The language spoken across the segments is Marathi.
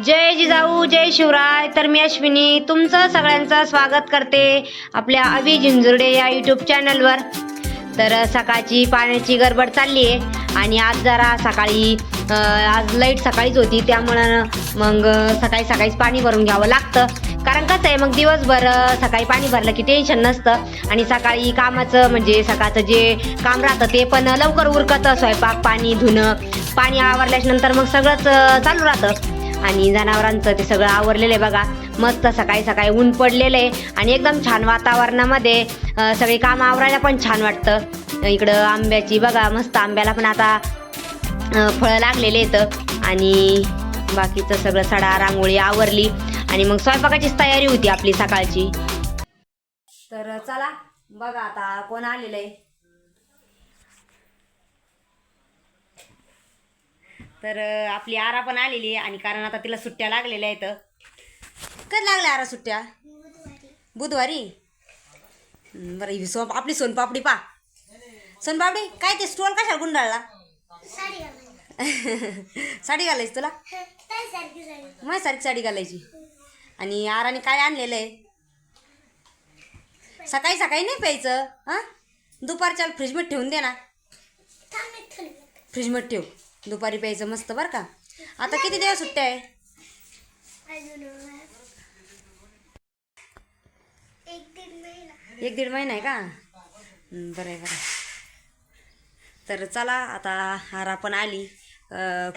जय जिजाऊ जय शिवराय. तर मी अश्विनी तुमचं सगळ्यांचं स्वागत करते आपल्या अभि जिंजुर्डे या यूट्यूब चॅनलवर तर सकाळची पाण्याची गडबड चालली आहे आणि आज जरा सकाळी आज लाइट सकाळीच होती त्यामुळं मग सकाळी सकाळीच पाणी भरून घ्यावं लागतं. कारण कसं आहे मग दिवसभर सकाळी पाणी भरलं की टेन्शन नसतं आणि सकाळी कामाचं म्हणजे सकाळचं जे काम राहतं ते पण लवकर उरकतं स्वयंपाक पाणी धुणं पाणी आवरल्यानंतर मग सगळंच चालू राहतं. आणि जनावरांचं ते सगळं आवरलेलं आहे बघा. मस्त सकाळी सकाळी ऊन पडलेलं आहे आणि एकदम छान वातावरणामध्ये सगळी कामं आवरायला पण छान वाटतं. इकडं आंब्याची बघा मस्त आंब्याला पण आता फळं लागलेले आहेत. आणि बाकीचं सगळं सडा रांगोळी आवरली. आणि मग स्वयंपाकाचीच तयारी होती आपली सकाळची. तर चला बघा आता कोण आलेलं आहे. तर आपली आरा पण आलेली आहे आणि कारण आता तिला सुट्ट्या लागलेल्या आहेत. कधी लागल्या आरा सुट्ट्या? बुधवारी. बरं ही सोन आपली सोनपापडी पा. सोनपापडी काय ते स्टोल कशाला गुंडाळला? साडी घालायची तुला? माझ्यासारखी साडी घालायची. आणि आराने काय आणलेलं आहे? सकाळी सकाळी नाही प्यायचं हां? दुपारच्या फ्रीजमध्ये ठेवून दे ना. फ्रीजमध्ये ठेव. दुपारी प्यायचं मस्त बरं का? आता किती दिवस सुट्ट्या आहे? एक दीड महिना आहे का? बरं आहे बरं तर चला आता हारा पण आली.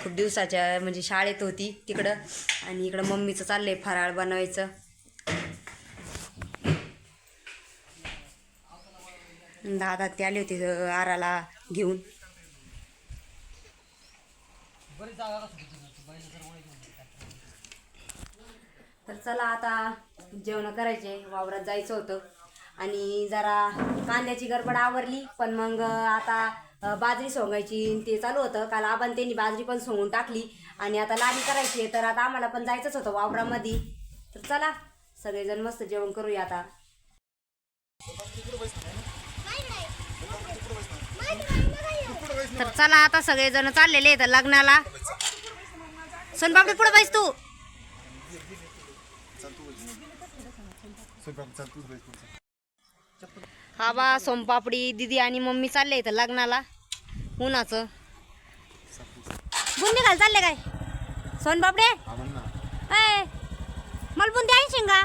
खूप दिवसाच्या म्हणजे शाळेत होती तिकडं. आणि इकडं मम्मीचं चाललंय फराळ बनवायचं. दादा ते आले होते आराला घेऊन. तर चला आता जेवण करायचे वावरात जायचं होतं. आणि जरा कांद्याची गडबड आवरली पण मग आता बाजरी सोंगायची ते चालू होतं. काल आपण त्यांनी बाजरी पण सोंगून टाकली. आणि आता लाडी करायची आहे तर आता आम्हाला पण जायचंच होतं वावरामध्ये. तर चला सगळेजण मस्त जेवण करूया आता. तर चला आता सगळेजण चाललेले आहेत लग्नाला. सोनबाबडी पुढे बैस तू. हा बा सोमपापडी दिदी आणि मम्मी चालले इथं लग्नाला. उन्हाचं. बुंदी घाल चालले काय? सोनपापडे मला बुंदी आणशील का?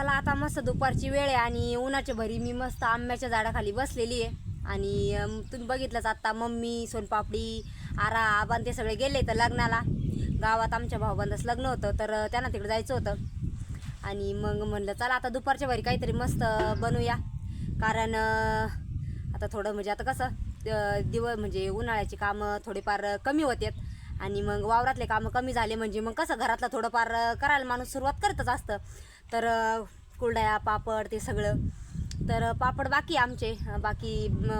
चला आता मस्त दुपारची वेळ आहे आणि उन्हाच्या भरी मी मस्त आंब्याच्या झाडाखाली बसलेली आहे. आणि तुम्ही बघितलंच आत्ता मम्मी सोनपापडी आरा आबान ते सगळे गेले तर लग्नाला. गावात आमच्या भाऊबंदास लग्न होतं तर त्यांना तिकडे जायचं होतं. आणि मग म्हणलं चला आता दुपारच्या भरी काहीतरी मस्त बनवूया. कारण आता थोडं म्हणजे आता कसं दिवस म्हणजे उन्हाळ्याची कामं थोडेफार कमी होतात आणि मग वावरातले कामं कमी झाले म्हणजे मग कसं घरातलं थोडंफार करायला माणूस सुरुवात करतच असतं. तर अ, कुरडया पापड ते सगळं. तर पापड बाकी आमचे. बाकी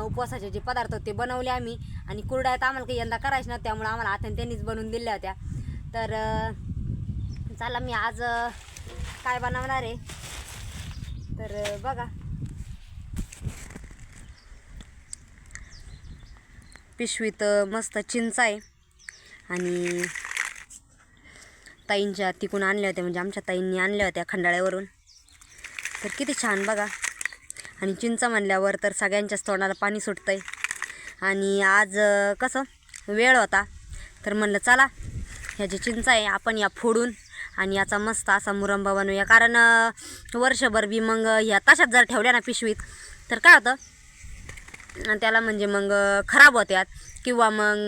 उपवासाचे जे पदार्थ ते बनवले आम्ही. आणि कुरड्या तर आम्हाला काही यंदा करायचं ना त्यामुळे आम्हाला आता त्यांनीच बनवून दिल्या होत्या. तर चला मी आज काय बनवणार आहे? तर बघा. पिशवीत मस्त चिंच आहे. आणि ताईंच्या तिकून आणल्या होत्या म्हणजे आमच्या ताईंनी आणल्या होत्या खंडाळ्यावरून. तर किती छान बघा. आणि चिंच म्हणल्यावर तर सगळ्यांच्याच तोंडाला पाणी सुटतंय. आणि आज कसं वेळ होता. तर म्हणलं चला ह्या जे चिंचा आहे आपण या फोडून आणि याचा मस्त असा मुरंबा बनवूया. कारण वर्षभर बी मग ह्या तशात जर ठेवल्या ना पिशवीत तर काय होतं? त्याला म्हणजे मग खराब होत्यात. किंवा मग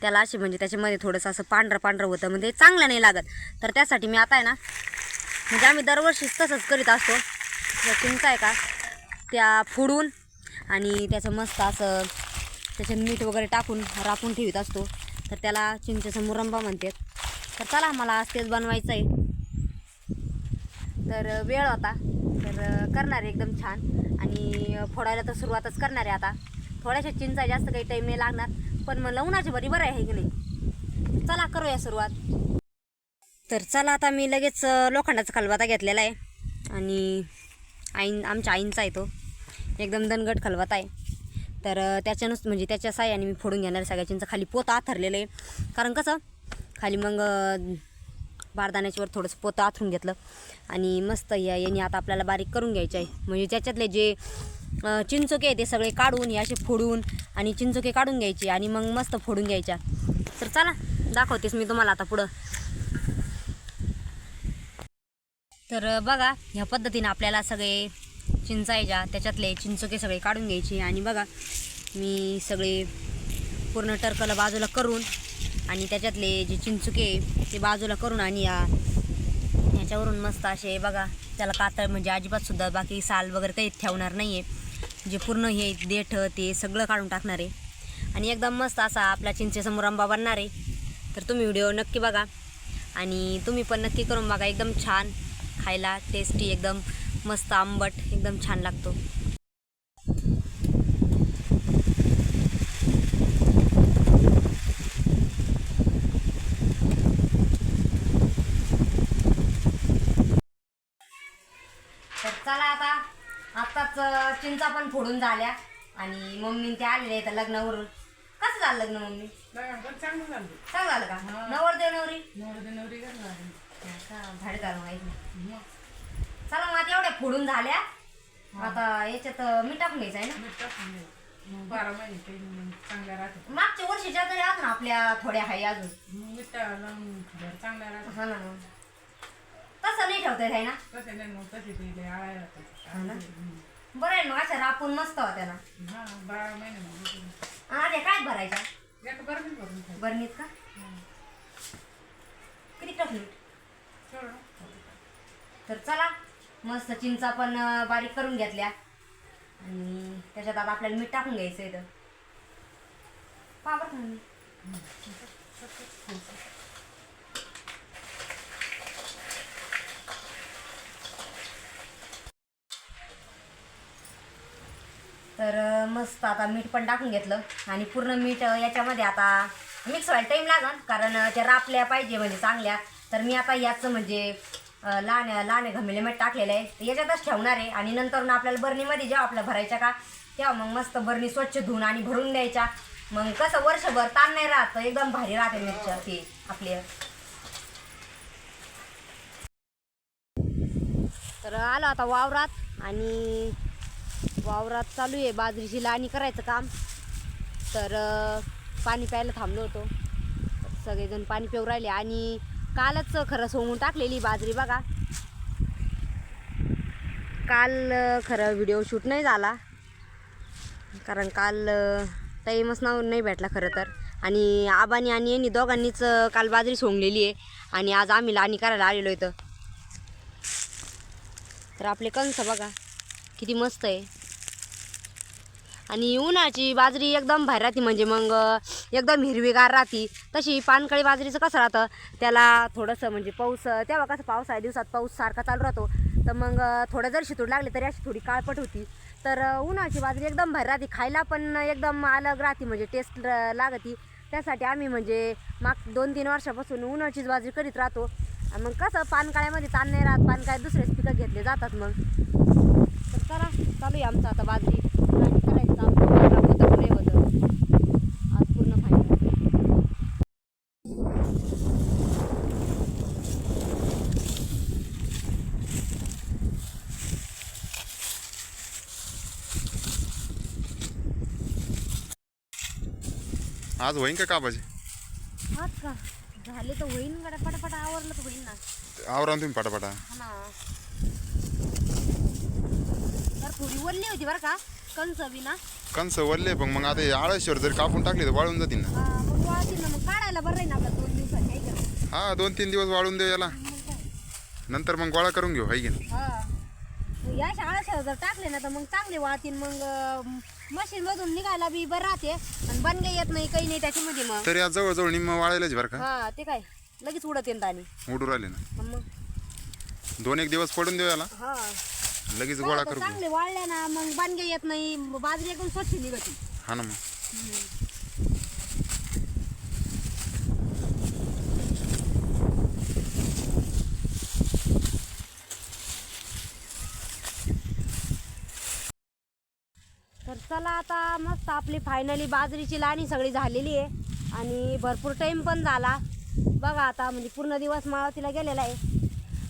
त्याला असे म्हणजे त्याच्यामध्ये थोडंसं असं पांढरं पांढरं होतं म्हणजे चांगलं नाही लागत. तर त्यासाठी मी आता आहे ना म्हणजे आम्ही दरवर्षीच तसंच करीत असतो. ज्या चिंचा आहे का त्या फोडून आणि त्याचं मस्त असं त्याच्यात मीठ वगैरे टाकून राखून ठेवीत असतो. तर त्याला चिंचेचा मुरंबा म्हणतात. तर चला मला आज तेच बनवायचं आहे. तर वेळ होता तर करणार आहे एकदम छान. आणि फोडायला तर सुरुवातच करणार आहे आता. थोड्याशा चिंचा जास्त काही टाईम नाही लागणार. पण म्हणलं उन्हाची भरी बरं आहे की नाही? चला करूया सुरुवात. तर चला आता मी लगेच लोखंडाचा खलबाता घेतलेला आहे. आणि आईन आमच्या आईंचा आहे तो. एकदम दणगट खलबाता आहे. तर त्याच्यानुस म्हणजे त्याच्या साह्याने मी फोडून घेणार सगळ्याचींचं. खाली पोतं आथरलेलं आहे. कारण कसं खाली मग बारदाण्याच्यावर थोडंसं पोतं आथरून घेतलं. आणि मस्त या याने आता आपल्याला बारीक करून घ्यायचं आहे. म्हणजे त्याच्यातले जे चिंचोके ते सगळे काढून हे असे फोडून आणि चिंचोके काढून घ्यायचे आणि मग मस्त फोडून घ्यायच्या. तर चला दाखवतेस मी तुम्हाला आता पुढं. तर बघा ह्या पद्धतीनं आपल्याला सगळे चिंचायच्या त्याच्यातले चिंचोके सगळे काढून घ्यायचे आणि बघा मी सगळे पूर्ण टर्कला बाजूला करून आणि त्याच्यातले जे चिंचुके आहे, ते बाजूला करून आणि या ह्याच्यावरून मस्त असे बघा त्याला कातळ म्हणजे अजिबात सुद्धा बाकी साल वगैरे काही ठेवणार नाही आहे जे पूर्ण हे देठ ते सगळं काढून टाकणार आहे. आणि एकदम मस्त असा आपला चिंचेसमोर आंबा बनणार आहे. तर तुम्ही व्हिडिओ नक्की बघा. आणि तुम्ही पण नक्की करून बघा एकदम छान. खायला टेस्टी एकदम मस्त आंबट एकदम छान लागतो तर चला आता आत्ताच अं, चिंचा पण फोडून झाल्या. आणि मम्मी ते आलेले आहेत लग्नावरून. कसं झालं लग्न मम्मी? चांगलं झालं. चांगलं झालं का? नवरदेव नवरी नवरी. नवरी भाडे करून माहिती चला मग आता एवढ्या फोडून झाल्या. आता याच्यात मीठ टाकून घ्यायचं आहे ना? बारा महिने चांगल्या राहतात. मागच्या वर्षीच्या तरी आहेत ना आपल्या थोड्या हाय अजून. चांगल्या राहतात. हा ना. तसं नाही ठेवता आहे ना? तसे नाही मग तसे बरं आहे ना मग अशा रापून मस्त होत्या ना. हा बारा महिने हा काय भरायच्या? एक बरं बरणीत का? किती टाकली तर चला मस्त चिंचा पण अं, बारीक करून घेतल्या. आणि त्याच्यात आता आपल्याला मीठ टाकून घ्यायचं इथं. पहा मस्त आता मीठ पण टाकून घेतलं आणि पूर्ण मीठ याच्यामध्ये आता मिक्स व्हायला टाईम लागन. कारण त्या रापल्या पाहिजे म्हणजे चांगल्या. तर मी आता याचं म्हणजे लहान लहान घमेले मीठ टाकलेलं आहे. तर याच्यातच ठेवणार आहे. आणि नंतर आपल्याला बरणीमध्ये जेव्हा आपल्या भरायच्या का तेव्हा मग मस्त बरणी स्वच्छ धुवून आणि भरून द्यायच्या. मग कसं वर्षभर ताण नाही राहत एकदम भारी राहते मिरच्या ते आपले. तर आलो आता वावरात आणि वावरात चालू आहे. बाजरीची लाणी करायचं काम. तर पाणी प्यायला थांबलो होतो. सगळेजण पाणी पिऊ राहिले आणि कालच खरं सोंगून टाकलेली बाजरी बघा. काल खरं व्हिडिओ शूट नाही झाला. कारण काल टाईमच नाव नाही भेटला खरं तर. आणि आबानी आणि यांनी दोघांनीच काल बाजरी सोंगलेली आहे. आणि आज आम्ही लाणी करायला आलेलो इथं. तर आपले कंस बघा किती मस्त आहे. आणि उन्हाची बाजरी एकदम बाहेर राहते म्हणजे मग एकदम हिरवीगार राहते. तशी पानकळी बाजरीचं कसं राहतं? त्याला थोडंसं म्हणजे पाऊस तेव्हा कसं पावसाळ्या दिवसात पाऊस सारखा चालू राहतो. तर मग थोडं जर शितूड लागली तरी अशी थोडी काळपट होती. तर उन्हाची बाजरी एकदम बाहेर राहते. खायला पण एकदम अलग राहते म्हणजे टेस्ट लागती. त्यासाठी आम्ही म्हणजे माग दोन तीन वर्षापासून उन्हाचीच बाजरी करीत राहतो. मग कसं पानकाळ्यामध्ये ताण नाही राहत. पानकाळ्यात दुसरेच पिकं घेतले जातात मग. तर चला चालू आहे आमचं आता बाजरी आणि करायचं काम बघा होतं की नाही होतं आज पूर्ण फायनल आज होईन का काबाजी हाच का? झाले तर होईन गड्या पटापट आवरलं तर होईन ना. आवरा तुम्ही पटापटा. हा. ना तर थोडी वरली होती बरं का? कंच बी ना. कंस वरले पण मग आता आळशीवर जर कापून टाकली तर वाळून जातील ना. हा, मग वाळतील ना मग काढायला बरं आहे ना आपल्या दोन दिवसात आहे का? हा दोन तीन दिवस वाळून देऊ याला. मग काय? नंतर मग गोळा करून घेऊ हाय की नाही? हा. या शाळा जर टाकले ना तर मग चांगले वाळतील मग मशीन मधून निघायला बी बरं राहते आणि बनगे येत नाही काही नाही त्याच्यामध्ये मग. तरी आज जवळजवळ निम्म वाळायलाच बरं का? हा ते काय लगेच उडत येत आणि. उडू राहिले ना. मग. दोन एक दिवस पडून देऊ याला. हा. लगेच गोळा करू. चांगले वाळले ना मग बनगे येत नाही बाजरी एकदम स्वच्छ निघते. हा ना मग. चला आता मस्त आपली फायनली बाजरीची लाणी सगळी झालेली आहे. आणि भरपूर टाईम पण झाला. बघा आता म्हणजे पूर्ण दिवस माळवतीला गेलेला आहे.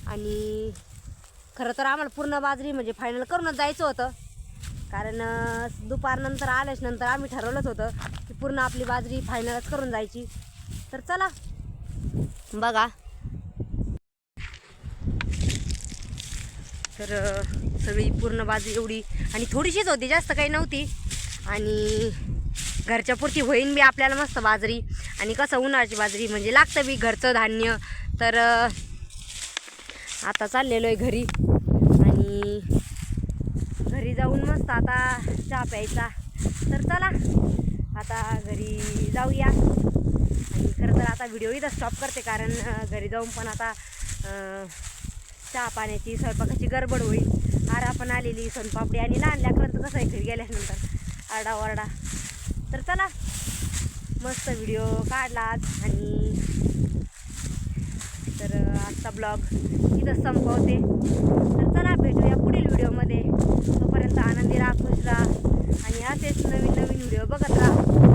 आणि खरं तर आम्हाला पूर्ण बाजरी म्हणजे फायनल करूनच जायचं होतं. कारण दुपारनंतर आल्याच नंतर आम्ही ठरवलंच होतं की पूर्ण आपली बाजरी फायनलच करून जायची. तर चला. बघा. तर सगळी पूर्ण बाजरी एवढी आणि थोडीशीच होती जास्त काही नव्हती. आणि घरच्या पुरती होईन बी आपल्याला मस्त बाजरी. आणि कसं उन्हाळ्याची बाजरी म्हणजे लागतं बी घरचं धान्य. तर आता चाललेलो आहे घरी. आणि घरी जाऊन मस्त आता चहा प्यायचा. तर चला आता घरी जाऊया. आणि खरं तर आता व्हिडिओ इथं स्टॉप करते कारण घरी जाऊन पण आता चहा पाण्याची स्वयंपाकाची गडबड होईल. आर आपण आलेली सोनपापडी आणि लहान लेकरांचं कसं आहे घरी गेल्यानंतर. आरडा ओरडा तर चला मस्त व्हिडिओ काढला आणि तर आजचा ब्लॉग इथंच संपवते. तर चला भेटूया पुढील व्हिडिओमध्ये. तोपर्यंत आनंदी राहा खुश राहा आणि असेच नवीन नवीन व्हिडिओ बघत राहा.